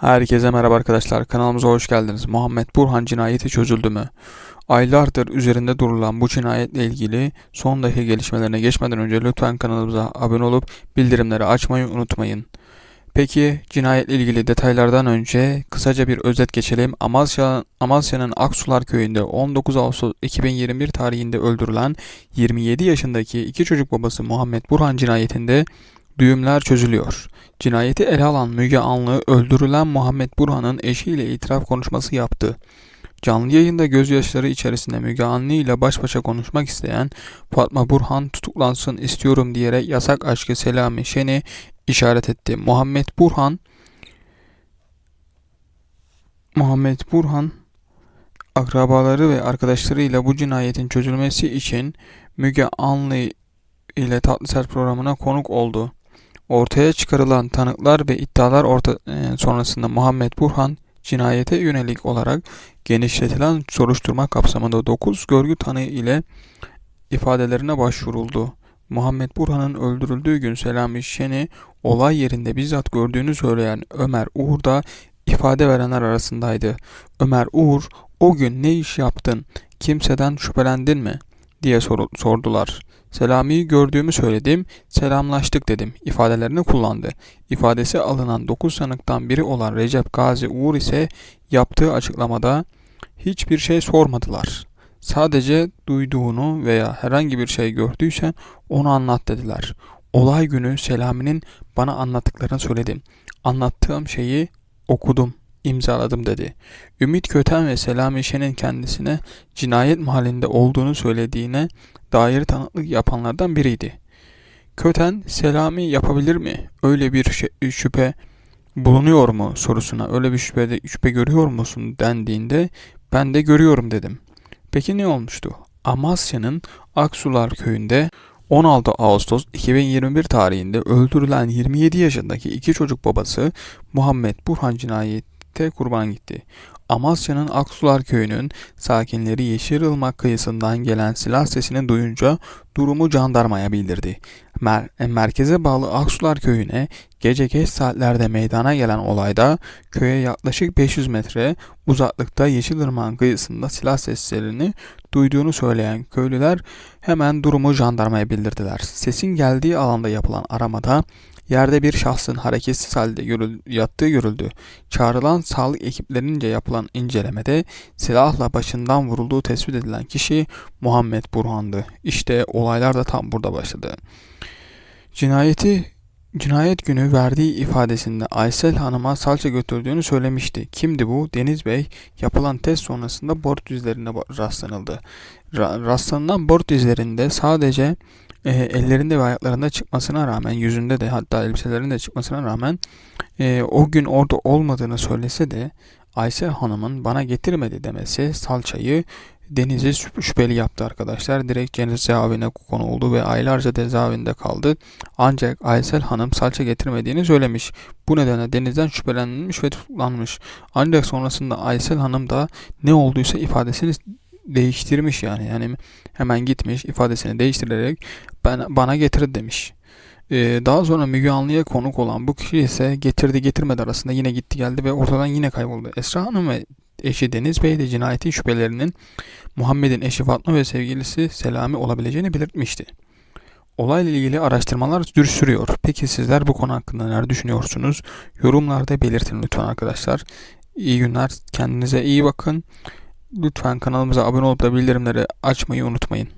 Herkese merhaba arkadaşlar. Kanalımıza hoş geldiniz. Muhammed Burhan cinayeti çözüldü mü? Aylardır üzerinde durulan bu cinayetle ilgili son dakika gelişmelerine geçmeden önce lütfen kanalımıza abone olup bildirimleri açmayı unutmayın. Peki cinayetle ilgili detaylardan önce kısaca bir özet geçelim. Amasya, Amasya'nın Aksular köyünde 19 Ağustos 2021 tarihinde öldürülen 27 yaşındaki iki çocuk babası Muhammed Burhan cinayetinde düğümler çözülüyor. Cinayeti ele alan Müge Anlı öldürülen Muhammed Burhan'ın eşiyle itiraf konuşması yaptı. Canlı yayında gözyaşları içerisinde Müge Anlı ile baş başa konuşmak isteyen Fatma Burhan tutuklansın istiyorum diyerek yasak aşkı Selami Şen'i işaret etti. Muhammed Burhan Muhammed Burhan akrabaları ve arkadaşlarıyla bu cinayetin çözülmesi için Müge Anlı ile Tatlı Sert programına konuk oldu. Ortaya çıkarılan tanıklar ve iddialar orta, e, sonrasında Muhammed Burhan cinayete yönelik olarak genişletilen soruşturma kapsamında 9 görgü tanığı ile ifadelerine başvuruldu. Muhammed Burhan'ın öldürüldüğü gün Selami Şen'i olay yerinde bizzat gördüğünü söyleyen Ömer Uğur da ifade verenler arasındaydı. Ömer Uğur, o gün ne iş yaptın, kimseden şüphelendin mi diye sor sordular. Selami'yi gördüğümü söyledim, selamlaştık dedim ifadelerini kullandı. İfadesi alınan 9 sanıktan biri olan Recep Gazi Uğur ise yaptığı açıklamada hiçbir şey sormadılar. Sadece duyduğunu veya herhangi bir şey gördüysen onu anlat dediler. Olay günü Selami'nin bana anlattıklarını söyledim. Anlattığım şeyi okudum, imzaladım dedi. Ümit Köten ve Selami Şen'in kendisine cinayet mahallinde olduğunu söylediğine dair tanıklık yapanlardan biriydi. Köten, Selami yapabilir mi? Öyle bir şüphe bulunuyor mu sorusuna öyle bir şüphe, şüphe görüyor musun dendiğinde ben de görüyorum dedim. Peki ne olmuştu? Amasya'nın Aksular köyünde 16 Ağustos 2021 tarihinde öldürülen 27 yaşındaki iki çocuk babası Muhammed Burhan cinayette kurban gitti. Amasya'nın Aksular köyünün sakinleri Yeşilırmak kıyısından gelen silah sesini duyunca durumu jandarmaya bildirdi. Mer merkeze bağlı Aksular köyüne gece geç saatlerde meydana gelen olayda köye yaklaşık 500 metre uzaklıkta Yeşilırmak'ın kıyısında silah seslerini duyduğunu söyleyen köylüler hemen durumu jandarmaya bildirdiler. Sesin geldiği alanda yapılan aramada Yerde bir şahsın hareketsiz halde görül, yattığı görüldü. Çağrılan sağlık ekiplerince yapılan incelemede silahla başından vurulduğu tespit edilen kişi Muhammed Burhan'dı. İşte olaylar da tam burada başladı. Cinayeti Cinayet günü verdiği ifadesinde Aysel Hanım'a salça götürdüğünü söylemişti. Kimdi bu? Deniz Bey yapılan test sonrasında bord izlerine rastlanıldı. Ra rastlanılan bord izlerinde sadece e, ellerinde ve ayaklarında çıkmasına rağmen yüzünde de hatta elbiselerinde çıkmasına rağmen e, o gün orada olmadığını söylese de Aysel Hanım'ın bana getirmedi demesi salçayı Deniz'i şüpheli yaptı arkadaşlar. Direkt cezaevine konu oldu ve aylarca cezaevinde kaldı. Ancak Aysel Hanım salça getirmediğini söylemiş. Bu nedenle Deniz'den şüphelenmiş ve tutuklanmış. Ancak sonrasında Aysel Hanım da ne olduysa ifadesini değiştirmiş yani. Yani hemen gitmiş ifadesini değiştirerek ben bana getir demiş. Ee, daha sonra Müge Anlı'ya konuk olan bu kişi ise getirdi getirmedi arasında yine gitti geldi ve ortadan yine kayboldu. Esra Hanım ve eşi Deniz Bey de cinayetin şüphelerinin Muhammed'in eşi Fatma ve sevgilisi Selami olabileceğini belirtmişti. Olayla ilgili araştırmalar sürüyor. Peki sizler bu konu hakkında neler düşünüyorsunuz? Yorumlarda belirtin lütfen arkadaşlar. İyi günler. Kendinize iyi bakın. Lütfen kanalımıza abone olup da bildirimleri açmayı unutmayın.